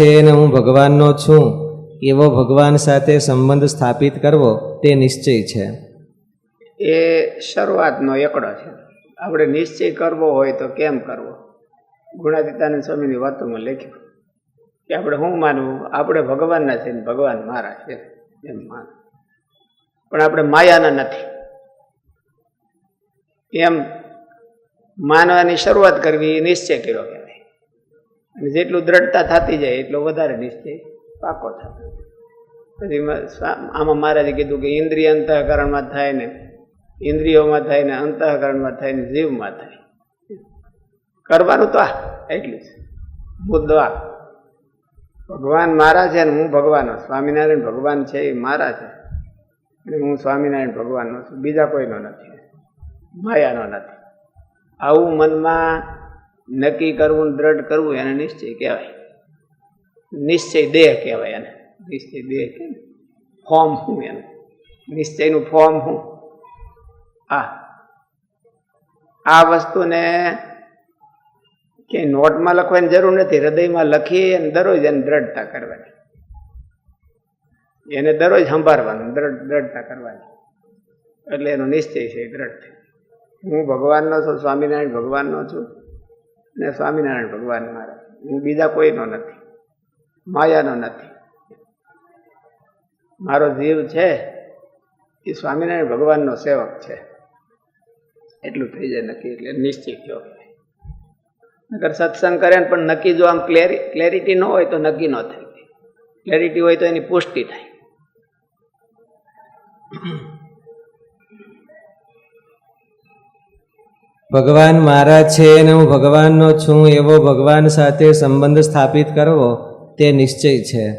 છે અને હું ભગવાનનો છું, એવો ભગવાન સાથે સંબંધ સ્થાપિત કરવો તે નિશ્ચય છે. એ શરૂઆતનો એકડો છે. આપણે નિશ્ચય કરવો હોય તો કેમ કરવો? ગુણાતીતાનંદ સ્વામીની વાતોમાં લખ્યું કે આપણે શું માનવું? આપણે ભગવાનના છે ને ભગવાન મારા છે એમ માન. પણ આપણે માયાના નથી. એમ માનવાની શરૂઆત કરવી નિશ્ચય કર્યો અને જેટલું દ્રઢતા થતી જાય, એટલો વધારે નિશ્ચય પાકો થતો પછી આમાં મહારાજે કીધું કે ઇન્દ્રિય અંતઃકરણમાં થાય ને, ઇન્દ્રિયોમાં થાય ને, અંતઃકરણમાં થાય ને, જીવમાં થાય. કરવાનું તો આ, એટલું છે મુદ્દો આ. ભગવાન મારા છે ને હું ભગવાનનો સ્વામિનારાયણ ભગવાન છે એ મારા છે. અને હું સ્વામિનારાયણ ભગવાનનો છું. બીજા કોઈનો નથી. માયાનો નથી. આવું મનમાં નક્કી કરવું દ્રઢ કરવું એને નિશ્ચય કહેવાય. નિશ્ચય દેહ કહેવાય એને. નિશ્ચય દેહ કહેવાય ફોર્મ શું એનું? નિશ્ચયનું ફોર્મ શું આ આ વસ્તુને કે નોટમાં લખવાની જરૂર નથી. હૃદયમાં લખી અને દરરોજ એને દ્રઢતા કરવાની. એને દરરોજ સંભાળવાનું, દ્રઢ, દ્રઢતા કરવાની. એટલે એનો નિશ્ચય છે દ્રઢ. હું ભગવાનનો છું, સ્વામિનારાયણ ભગવાનનો છું. ને સ્વામિનારાયણ ભગવાન મારા બીજા કોઈનો નથી. માયાનો નથી. મારો જીવ છે એ સ્વામિનારાયણ ભગવાનનો સેવક છે. એટલું થઈ જાય નક્કી, એટલે નિશ્ચિત થયો. નગર સત્સંગ કરે ને પણ નક્કી જો આમ ક્લેરી, ક્લેરિટી ન હોય તો નક્કી ન થાય. ક્લેરિટી હોય તો એની પુષ્ટિ થાય. ભગવાન મારા છે અને હું ભગવાનનો છું, એવો ભગવાન સાથે સંબંધ સ્થાપિત કરવો તે નિશ્ચય છે.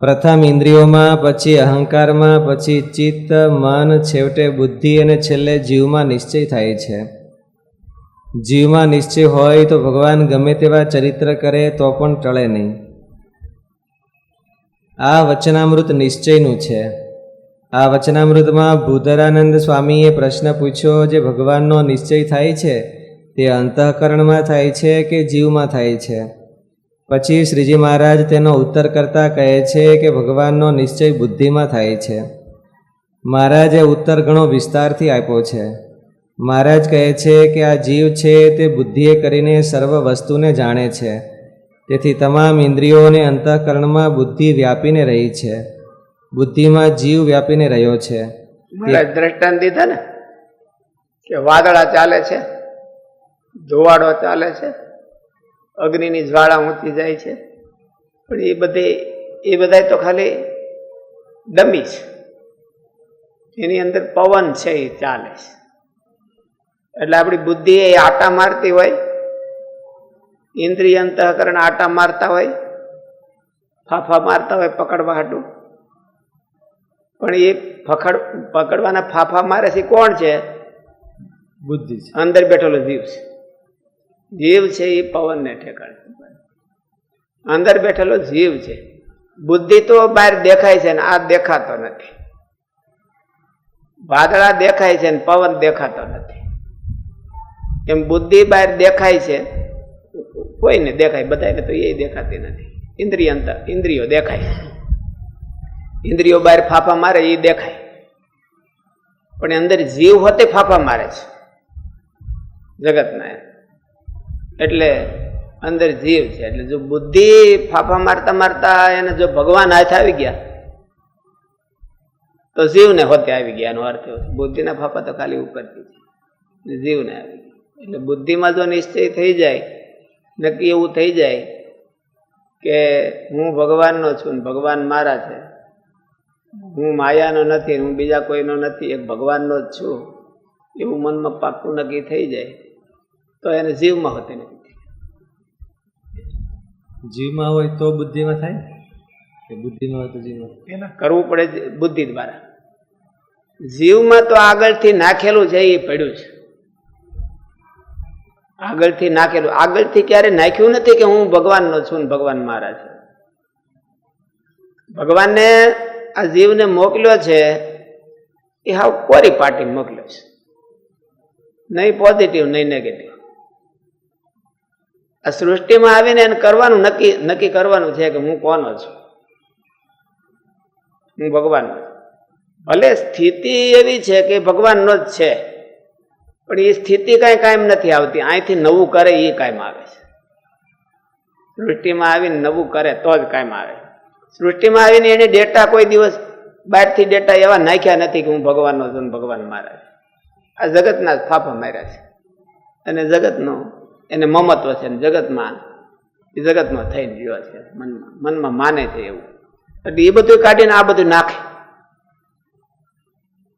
પ્રથમ ઇન્દ્રિયોમાં, પછી અહંકારમાં, પછી ચિત્ત, મન, છેવટે બુદ્ધિ અને છેલ્લે જીવમાં નિશ્ચય થાય છે. જીવમાં નિશ્ચય હોય તો ભગવાન ગમે તેવા ચરિત્ર કરે તો પણ ટળે નહીં. આ વચનામૃત નિશ્ચયનું છે. આ વચનામૃતમાં ભૂધરાનંદ સ્વામીએ પ્રશ્ન પૂછ્યો જે ભગવાનનો નિશ્ચય થાય છે, તે અંતઃકરણમાં થાય છે કે જીવમાં થાય છે? પછી શ્રીજી મહારાજ તેનો ઉત્તર કરતા કહે છે કે ભગવાનનો નિશ્ચય બુદ્ધિમાં થાય છે. મહારાજે ઉત્તર ઘણો વિસ્તારથી આપ્યો છે. મહારાજ કહે છે કે આ જીવ છે તે બુદ્ધિએ કરીને સર્વ વસ્તુને જાણે છે. તેથી તમામ ઇન્દ્રિયોને અંતઃકરણમાં બુદ્ધિ વ્યાપીને રહી છે. બુદ્ધિમાં જીવ વ્યાપીને રહ્યો છે. દ્રષ્ટાંત દીધા ને, કે વાદળા ચાલે છે, ધોવાડો ચાલે છે, અગ્નિની જ્વાળા ઊંચી જાય છે. પણ એ બધી, એ બધા તો ખાલી ડમી છે. એની અંદર પવન છે એ ચાલે છે. એટલે આપણી બુદ્ધિ એ આટા મારતી હોય, ઇન્દ્રિય અંતઃકરણ આટા મારતા હોય, ફાફા મારતા હોય, પકડવા હાટું. પણ એ પકડ પકડવાના ફાફા મારે છે કોણ છે? બુદ્ધિ છે. અંદર બેઠેલો જીવ છે. જીવ છે એ પવનને ઠેકાણે. અંદર બેઠેલો જીવ છે. બુદ્ધિ તો બહાર દેખાય છે ને આ દેખાતો નથી. વાદળા દેખાય છે ને પવન દેખાતો નથી. એમ બુદ્ધિ બહાર દેખાય છે કોઈને દેખાય? બધાને તો એ દેખાતી નથી. ઇન્દ્રિય અંતર ઇન્દ્રિયો દેખાય. ઇન્દ્રિયો બહાર ફાફા મારે એ દેખાય. પણ અંદર જીવ હોતે ફાફા મારે છે. જગતના. એટલે અંદર જીવ છે. એટલે જો બુદ્ધિ ફાફા મારતા મારતા એને જો ભગવાન હાથ આવી ગયા, તો જીવને હોતે આવી ગયા, એનો અર્થ બુદ્ધિના ફાફા તો ખાલી ઉપરથી છે. જીવને આવી ગયા. એટલે બુદ્ધિમાં જો નિશ્ચય થઈ જાય, નક્કી એવું થઈ જાય કે હું ભગવાનનો છું ને ભગવાન મારા છે હું માયાનો નથી હું બીજા કોઈનો નથી એક ભગવાનનો જ છું. એવું મનમાં પાક્કું નક્કી થઈ જાય. તો એને જીવમાં હોતી નથી. જીવમાં હોય તો બુદ્ધિમાં થાય? કે બુદ્ધિમાં હોય તો જીવમાં? એના કરવું પડે બુદ્ધિ દ્વારા. જીવમાં તો આગળથી નાખેલું છે એ પડ્યું છે. આગળથી નાખેલું. આગળથી ક્યારે નાખ્યું નથી કે હું ભગવાનનો છું ને ભગવાન મારા છે. ભગવાનને આ જીવને મોકલ્યો છે, એ હાવ કોરી પાર્ટી મોકલ્યો છે. નહીં પોઝિટિવ નહીં નેગેટિવ આ સૃષ્ટિમાં આવીને એને કરવાનું નક્કી નક્કી કરવાનું છે કે હું કોનો છું? હું ભગવાન ભલે સ્થિતિ એવી છે કે ભગવાનનો જ છે, પણ એ સ્થિતિ કાંઈ કાયમ નથી આવતી. અહીંથી નવું કરે એ કાયમ આવે છે. સૃષ્ટિમાં આવીને નવું કરે તો જ કાયમ આવે સૃષ્ટિમાં આવીને એને ડેટા કોઈ દિવસ બહારથી ડેટા એવા નાખ્યા નથી કે હું ભગવાનનો છું ભગવાન મારા છે. આ જગતના ફાફા માર્યા છે. અને જગતનો, એને મમત્વ છે ને જગતમાં એ જગતમાં થઈને રહ્યો છે મનમાં. મનમાં માને છે એવું. એટલે એ બધું કાઢીને આ બધું નાખે.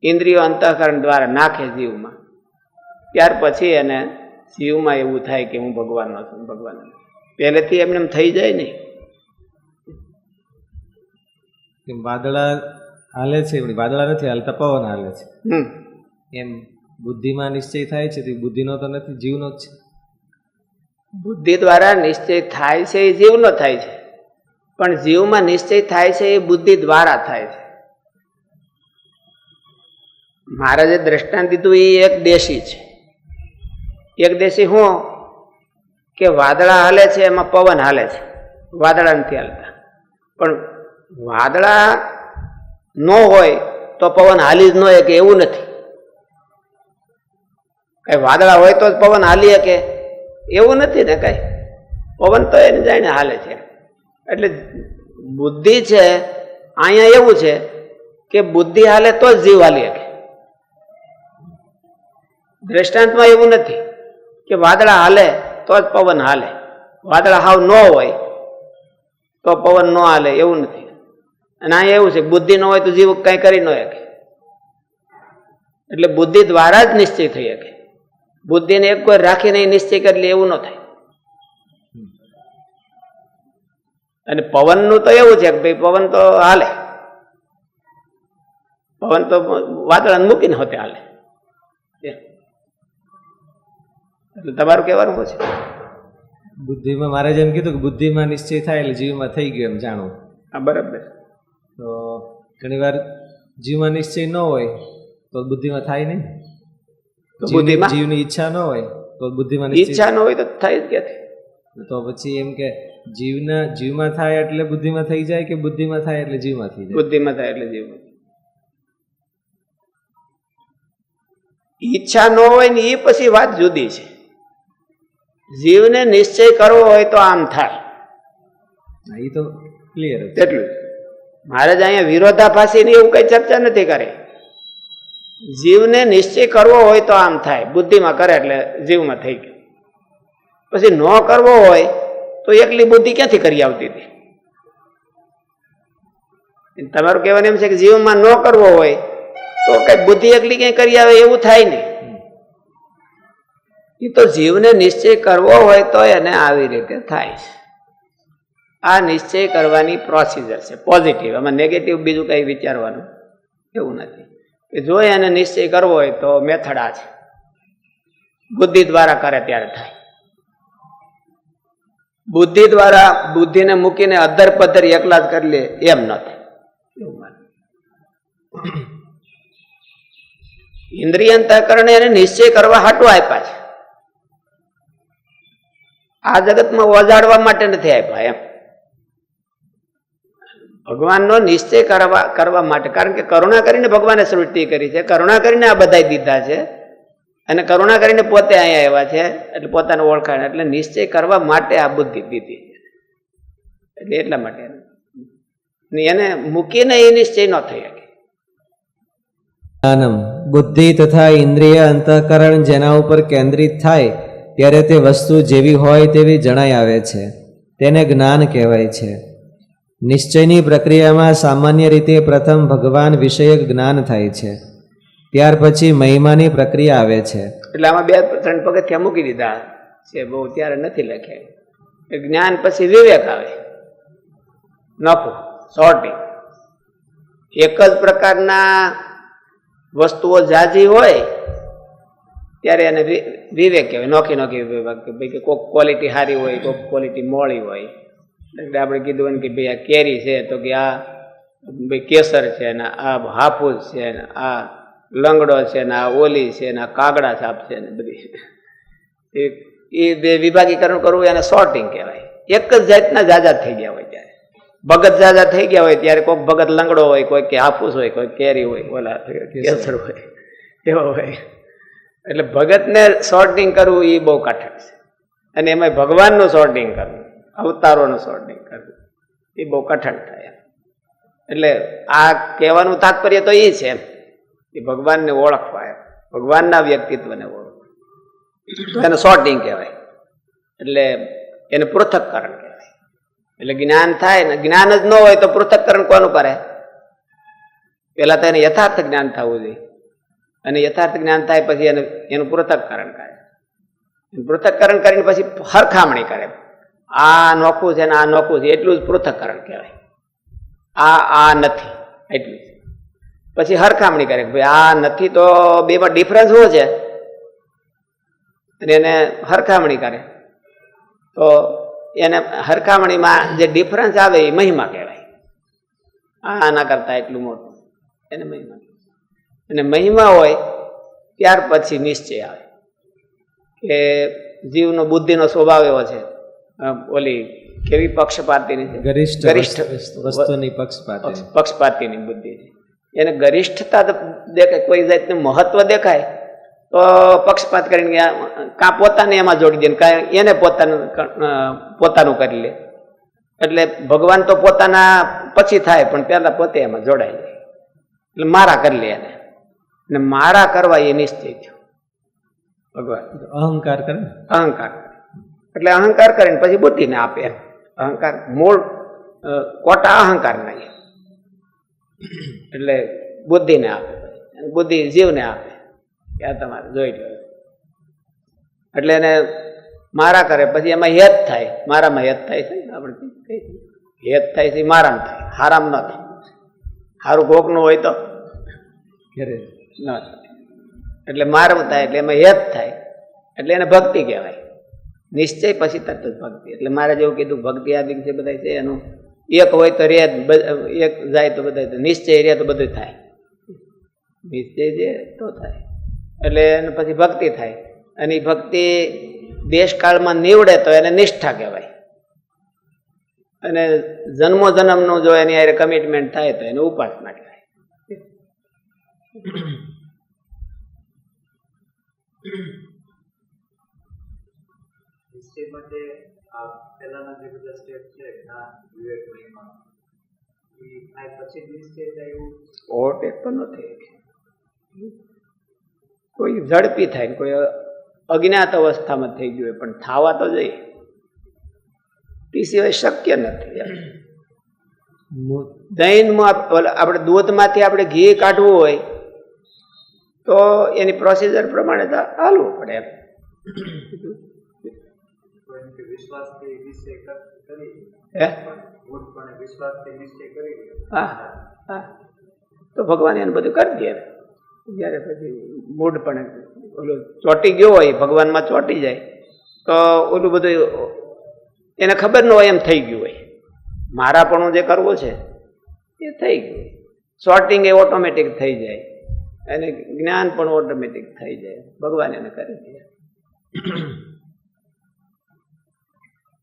ઇન્દ્રિયો અંતઃકરણ દ્વારા નાખે જીવમાં. ત્યાર પછી એને જીવમાં એવું થાય કે હું ભગવાનનો છું ભગવાન. પહેલેથી એમને એમ થઈ જાય નહીં. કેમ વાદળા હાલે છે પણ વાદળા નથી હાલતા પવન હાલે છે. એમ બુદ્ધિમાં નિશ્ચય થાય છે તે બુદ્ધિનો તો નથી જીવનો જ છે. બુદ્ધિ દ્વારા નિશ્ચય થાય છે એ જીવનો થાય છે. પણ જીવમાં નિશ્ચય થાય છે એ બુદ્ધિ દ્વારા થાય છે. મહારાજે દ્રષ્ટાંત દીધું એ એક દેશી છે. એક દેશી હું કે વાદળા હાલે છે એમાં પવન હાલે છે. વાદળા નથી હાલતા. પણ વાદળા ન હોય તો પવન હાલી જ ન કે એવું નથી. કઈ વાદળા હોય તો જ પવન હાલી શકે, એવું નથી ને કઈ. પવન તો એને જાણે હાલે છે. એટલે બુદ્ધિ છે, અહીંયા એવું છે કે બુદ્ધિ હાલે તો જ જીવ હાલી શકે. દ્રષ્ટાંતમાં એવું નથી કે વાદળા હાલે તો જ પવન હાલે. વાદળા હાવ ન હોય તો પવન ન હાલે, એવું નથી. અને અહીંયા એવું છે બુદ્ધિ ન હોય તો જીવ કઈ કરી ન શકે. એટલે બુદ્ધિ દ્વારા જ નિશ્ચય થઈ શકે. બુદ્ધિને એક કોઈ રાખીને નિશ્ચય કરી લે એવું ન થાય. અને પવનનું તો એવું છે કે ભાઈ પવન તો હાલે. પવન તો વાદળાને મૂકીને હોતે હાલે. એટલે તમારું કહેવાનું શું છે? બુદ્ધિમાં મારે જેમ કીધું કે બુદ્ધિમાં નિશ્ચય થાય એટલે જીવમાં થઈ ગયું એમ જાણવું. હા બરાબર. તો ઘણીવાર જીવમાં નિશ્ચય ન હોય તો બુદ્ધિમાં થાય નહીં. બુદ્ધિમાં? જીવની ઈચ્છા ન હોય તો બુદ્ધિમાં ઈચ્છા ન હોય તો થાય જ ક્યાંથી? તો પછી એમ કે જીવના જીવમાં થાય એટલે બુદ્ધિમાં થઈ જાય કે બુદ્ધિમાં થાય એટલે જીવમાં થઈ જાય? બુદ્ધિમાં થાય એટલે જીવમાં ઈચ્છા ન હોય ને એ પછી વાત જુદી છે. જીવને નિશ્ચય કરવો હોય તો આમ થાય એ તો ક્લિયર તેટલું જ. મહારાજ અહીંયા વિરોધાભાસીની એવું કઈ ચર્ચા નથી કરી. જીવને નિશ્ચય કરવો હોય તો આમ થાય, બુદ્ધિમાં કરે એટલે જીવમાં થઈ ગયું. પછી ન કરવો હોય તો એકલી બુદ્ધિ ક્યાંથી કરી આવતી હતી? તમારું કહેવાનું એમ છે કે જીવનમાં ન કરવો હોય તો કઈ બુદ્ધિ એકલી ક્યાંય કરી આવે એવું થાય નહીં. એ તો જીવને નિશ્ચય કરવો હોય તો એને આવી રીતે થાય છે. આ નિશ્ચય કરવાની પ્રોસિજર છે. પોઝિટિવ આમાં નેગેટિવ બીજું કંઈ વિચારવાનું એવું નથી. કે જો એને નિશ્ચય કરવો હોય તો મેથડ આ છે. બુદ્ધિ દ્વારા કરે ત્યારે થાય. બુદ્ધિ દ્વારા બુદ્ધિને મૂકીને અધર પધર એકલા જ કરી લે એમ ન થાય ઇન્દ્રિય અંતઃકરણે એને નિશ્ચય કરવા હાટું આપ્યા છે. આ જગતમાં ઓજાડવા માટે નથી આપ્યા એમ. ભગવાનનો નિશ્ચય કરવા કરવા માટે. કારણ કે કરુણા કરીને ભગવાને સૃષ્ટિ કરી છે. કરુણા કરીને આ બધા દીધા છે. અને કરુણા કરીને પોતે અહીંયા આવ્યા છે. એટલે પોતાને ઓળખાણ. એટલે નિશ્ચય કરવા માટે આ બુદ્ધિ દીધી એટલે એટલા માટે. એને મૂકીને એ નિશ્ચય ન થઈ શકે. જ્ઞાનમ. બુદ્ધિ તથા ઇન્દ્રિય અંતઃકરણ જેના ઉપર કેન્દ્રિત થાય, ત્યારે તે વસ્તુ જેવી હોય તેવી જણાઈ આવે છે. તેને જ્ઞાન કહેવાય છે. નિશ્ચયની પ્રક્રિયામાં સામાન્ય રીતે પ્રથમ ભગવાન વિષયક જ્ઞાન થાય છે. ત્યાર પછી મહિમાની પ્રક્રિયા આવે છે. એટલે આમાં બે ત્રણ પગથિયા મૂકી દીધા. છે, બહુ ત્યારે નથી લખ્યા જ્ઞાન પછી વિવેક આવે. નફો સોર્ટિંગ એક જ પ્રકારના વસ્તુઓ જાજી હોય, ત્યારે એને વિવેક કહેવાય. નોખી નોખી વિવેક કે કોઈક ક્વોલિટી સારી હોય, કોઈક ક્વોલિટી મોળી હોય. એટલે આપણે કીધું ને કે ભાઈ આ કેરી છે, તો કે આ ભાઈ કેસર છે, ને આ હાફૂસ છે, ને આ લંગડો છે, ને આ ઓલી છે, ને આ કાગડા સાપ છે, ને બધી. એ બે વિભાગીકરણ કરવું એને સોર્ટિંગ કહેવાય. એક જ જાતના જાજા થઈ ગયા હોય ત્યારે. ભગત જાજા થઈ ગયા હોય ત્યારે કોઈક ભગત લંગડો હોય કોઈ કે હાફૂસ હોય કોઈ કેરી હોય, ઓલા કેસર હોય, એવો હોય. એટલે ભગતને સોર્ટિંગ કરવું એ બહુ કઠણ છે. અને એમાં ભગવાનનું સોર્ટિંગ કરવું. અવતારોનું સોર્ટિંગ કરવું. એ બહુ કઠણ થાય. એટલે આ કહેવાનું તાત્પર્ય તો એ છે કે ભગવાનને ઓળખવા એમ ભગવાનના વ્યક્તિત્વને ઓળખવા એને સોર્ટિંગ કહેવાય. એટલે એને પૃથક્કરણ કહેવાય. એટલે જ્ઞાન થાય ને જ્ઞાન જ ન હોય તો પૃથક્કરણ કોનું કરે? પહેલાં તો એને યથાર્થ જ્ઞાન થવું જોઈએ. અને યથાર્થ જ્ઞાન થાય પછી એને એનું પૃથક્કરણ કરે. પૃથક્કરણ કરીને પછી હરખામણી કરે. આ નોખું છે ને આ નોખું છે, એટલું જ પૃથ્થકરણ કહેવાય. આ આ નથી, એટલું. પછી હરખામણી કરે ભાઈ આ નથી તો બેમાં ડિફરન્સ શું છે? અને એને હરખામણી કરે. તો એને હરખામણીમાં જે ડિફરન્સ આવે એ મહિમા કહેવાય. આ આના કરતા એટલું મોટું. એને મહિમા અને મહિમા હોય ત્યાર પછી નિશ્ચય આવે. કે જીવનો બુદ્ધિનો સ્વભાવ એવો છે. ઓલી કેવી પક્ષપાતીની છે? ગરિષ્ઠ ગરિષ્ઠ વસ્તુની પક્ષપાતી. પક્ષપાતીની બુદ્ધિ છે. એને ગરિષ્ઠતા દેખાય કોઈ જાતનું મહત્વ દેખાય તો પક્ષપાત કરીને કાં પોતાને એમાં જોડી દે કાંઈ કાં એને પોતાનું પોતાનું કરી લે. એટલે ભગવાન તો પોતાના પછી થાય પણ પહેલાં પોતે એમાં જોડાઈ જાય. એટલે મારા કરી લે એને. ને મારા કરવા એ નિશ્ચય થયો. ભગવાન. અહંકાર કરે? અહંકાર. એટલે અહંકાર કરીને પછી બુદ્ધિને આપે એમ. અહંકાર મૂળ કોટા અહંકાર નહીં. એટલે બુદ્ધિને આપે બુદ્ધિ જીવને આપે. આ તમારે જોઈ લો. એટલે એને મારા કરે પછી એમાં હેત થાય. મારામાં હેત થાય છે આપણે છીએ. હેત થાય છે મારામ મારામાં થાય. હારામ ન થાય. સારું કોકનું હોય તો ઘેરે ન થાય. એટલે મારમ થાય એટલે એમાં હેત થાય. એટલે એને ભક્તિ કહેવાય. નિશ્ચય પછી તરત જ ભક્તિ. એટલે મારે જેવું કીધું, ભક્તિ આદિ છે બધા છે, એનું એક હોય તો રે એક જાય તો બધા નિશ્ચય રે તો બધું થાય. નિશ્ચય છે તો થાય. એટલે એને પછી ભક્તિ થાય. અને એ ભક્તિ દેશકાળમાં નીવડે તો એને નિષ્ઠા કહેવાય. અને જન્મો જન્મનું જો એની હારે કમિટમેન્ટ થાય તો એને ઉપાસના કહેવાય. નિશ્ચય માટે આ પહેલાના જે બધા સ્ટેપ છે જ્ઞાન વિવેક મહિમા. એ થાય પછી જ નિશ્ચય એવું? ઓવરટેક તો નથી. કોઈ ઝડપી થાય કોઈ અજ્ઞાત અવસ્થામાં થઈ ગયું હોય, પણ થવા તો જોઈએ. તે સિવાય શક્ય નથી. દહીંમાં આપ- આપણે દૂધમાંથી આપણે ઘી કાઢવું હોય, તો એની પ્રોસિજર પ્રમાણે તો હાલવું પડે એમ. હે. હા હા. તો ભગવાન એને બધું કરી દે. જ્યારે પછી પણ ઓલું ચોંટી ગયો હોય ભગવાનમાં ચોંટી જાય તો ઓલું બધું એને ખબર ન હોય એમ થઈ ગયું હોય. મારાપણું જે કરવું છે એ થઈ ગયું. શોર્ટિંગ એ ઓટોમેટિક થઈ જાય. અને જ્ઞાન પણ ઓટોમેટિક થઈ જાય. ભગવાન એને કરી દે.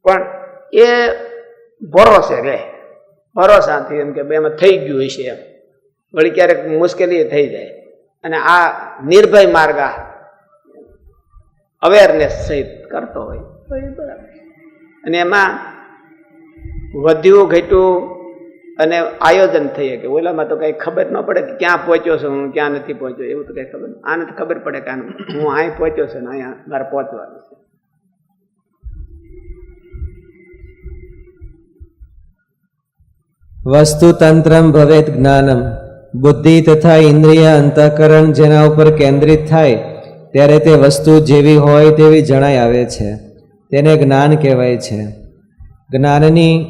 પણ એ ભરોસે રહે. ભરોસાથી એમ કે એમાં થઈ ગયું હશે એમ. વળી ક્યારેક મુશ્કેલી થઈ જાય. અને આ નિર્ભય માર્ગ આ અવેરનેસ સહિત કરતો હોય. તો એ બરાબર. અને એમાં વધ્યું ઘટ્યું અને આયોજન થઈ કે ઓલામાં તો કઈ ખબર ન પડે કે ક્યાં પહોંચ્યો છું હું ક્યાં નથી પહોંચ્યો. એવું તો કઈ ખબર આને તો ખબર પડે કે હું અહીં પહોંચ્યો છું ને અહીંયા મારે પહોંચવાનું છે. વસ્તુતંત્રમ ભવેત જ્ઞાનમ. બુદ્ધિ તથા ઇન્દ્રિય અંતઃકરણ જેના ઉપર કેન્દ્રિત થાય, ત્યારે તે વસ્તુ જેવી હોય તેવી જણાઈ આવે છે. તેને જ્ઞાન કહેવાય છે. જ્ઞાનની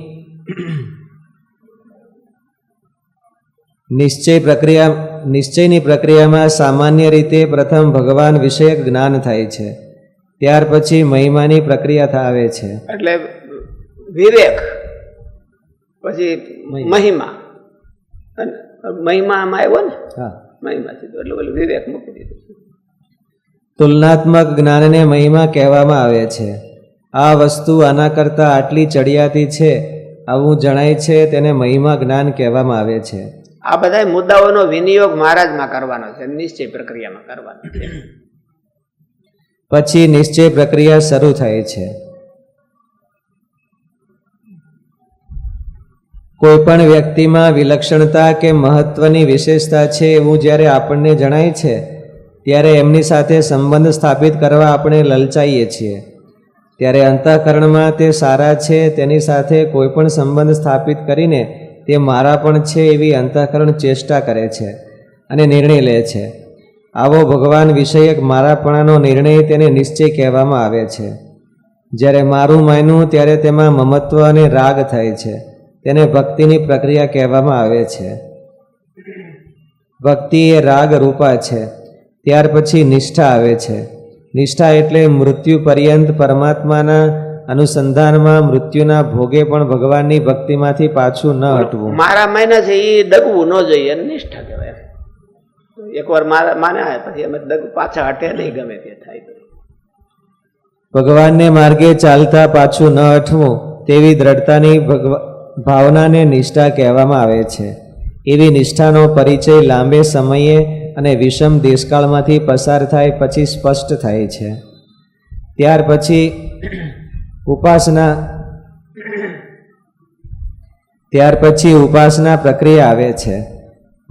નિશ્ચય પ્રક્રિયા, નિશ્ચયની પ્રક્રિયામાં સામાન્ય રીતે પ્રથમ ભગવાન વિષયક જ્ઞાન થાય છે. ત્યાર પછી મહિમાની પ્રક્રિયા આવે છે. એટલે વિવેક. પછી મહિમા. અને મહિમામાં આવ્યો ને હા. મહિમા સીધો એટલે ઓલું વિવેક મૂકી દીધું તુલનાત્મક જ્ઞાનને મહિમા કહેવામાં આવે છે. આ વસ્તુ આના કરતાં આટલી ચડિયાતી છે. આવું જણાય છે તેને મહિમા જ્ઞાન કહેવામાં આવે છે. આ બધા મુદ્દાઓનો વિનિયોગ મહારાજમાં કરવાનો છે નિશ્ચય પ્રક્રિયામાં કરવાનો છે. પછી નિશ્ચય પ્રક્રિયા શરૂ થાય છે. કોઈ પણ વ્યક્તિમાં વિલક્ષણતા કે મહત્વની વિશેષતા છે એવું જ્યારે આપણને જણાય છે, ત્યારે એમની સાથે સંબંધ સ્થાપિત કરવા આપણે લલચાઈએ છીએ. ત્યારે અંતઃકરણમાં તે સારા છે, તેની સાથે કોઈ પણ સંબંધ સ્થાપિત કરીને તે મારા પણ છે એવી અંતઃકરણ ચેષ્ટા કરે છે અને નિર્ણય લે છે. આવો ભગવાન વિષયક મારાપણાનો નિર્ણય તેને નિશ્ચય કહેવામાં આવે છે. જ્યારે મારું માન્યું ત્યારે તેમાં મમત્વ અને રાગ થાય છે. તેને ભક્તિની પ્રક્રિયા કહેવામાં આવે છે. ભક્તિ એ રાગ રૂપા છે. ત્યાર પછી નિષ્ઠા આવે છે. નિષ્ઠા એટલે મૃત્યુ પર્યંત પરમાત્માના અનુસંધાનમાં મૃત્યુના ભોગે પણ ભગવાનની ભક્તિમાંથી પાછું ન હટવું. મારા માયના છે એ દગવું ન જોઈએ નિષ્ઠા કહેવાય એકવાર મારા માન્યા પછી અમે દગ પાછા હટે નહીં ગમે તે થાય ભગવાનને માર્ગે ચાલતા પાછું ન હટવું તેવી દ્રઢતાની ભગવા ભાવનાને નિષ્ઠા કહેવામાં આવે છે. એવી નિષ્ઠાનો પરિચય લાંબે સમયે અને વિષમ દેશકાળમાંથી પસાર થાય પછી સ્પષ્ટ થાય છે. ત્યાર પછી ઉપાસના ત્યાર પછી ઉપાસના પ્રક્રિયા આવે છે.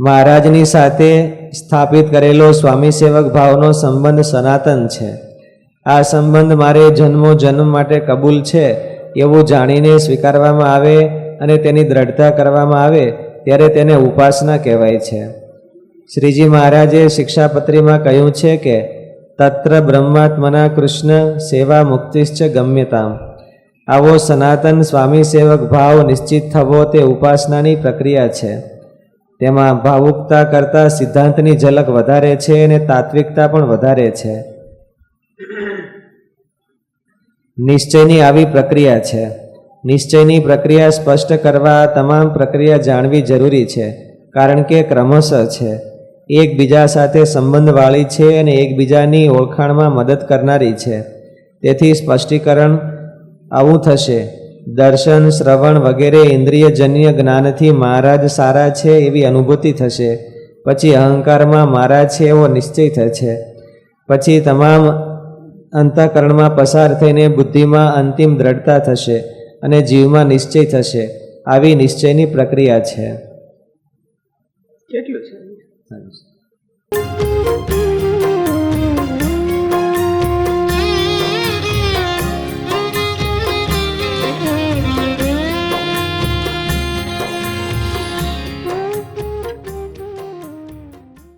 મહારાજની સાથે સ્થાપિત કરેલો સ્વામી સેવક ભાવનો સંબંધ સનાતન છે. આ સંબંધ મારે જન્મો જન્મ માટે કબૂલ છે એવું જાણીને સ્વીકારવામાં આવે અને તેની દ્રઢતા કરવામાં આવે ત્યારે તેને ઉપાસના કહેવાય છે. શ્રીજી મહારાજે શિક્ષાપત્રીમાં કહ્યું છે કે, તત્ર બ્રહ્માત્મના કૃષ્ણ સેવા મુક્તિશ્ચ ગમ્યતામ. આવો સનાતન સ્વામી સેવક ભાવ નિશ્ચિત થવો તે ઉપાસનાની પ્રક્રિયા છે. તેમાં ભાવુકતા કરતાં સિદ્ધાંતની ઝલક વધારે છે અને તાત્વિકતા પણ વધારે છે. નિશ્ચયની આવી પ્રક્રિયા છે. નિશ્ચયની પ્રક્રિયા સ્પષ્ટ કરવા તમામ પ્રક્રિયા જાણવી જરૂરી છે, કારણ કે ક્રમશઃ છે. એકબીજા સાથે સંબંધવાળી છે અને એકબીજાની ઓળખાણમાં મદદ કરનારી છે. તેથી સ્પષ્ટીકરણ આવું થશે. દર્શન, શ્રવણ વગેરે ઇન્દ્રિયજન્ય જ્ઞાનથી મહારાજ સારા છે એવી અનુભૂતિ થશે. પછી અહંકારમાં મારા છે એવો નિશ્ચય થશે. પછી તમામ અંતઃકરણમાં પસાર થઈને બુદ્ધિમાં અંતિમ દ્રઢતા થશે. અને જીવમાં નિશ્ચય થશે આવી નિશ્ચયની પ્રક્રિયા છે કેટલું છે.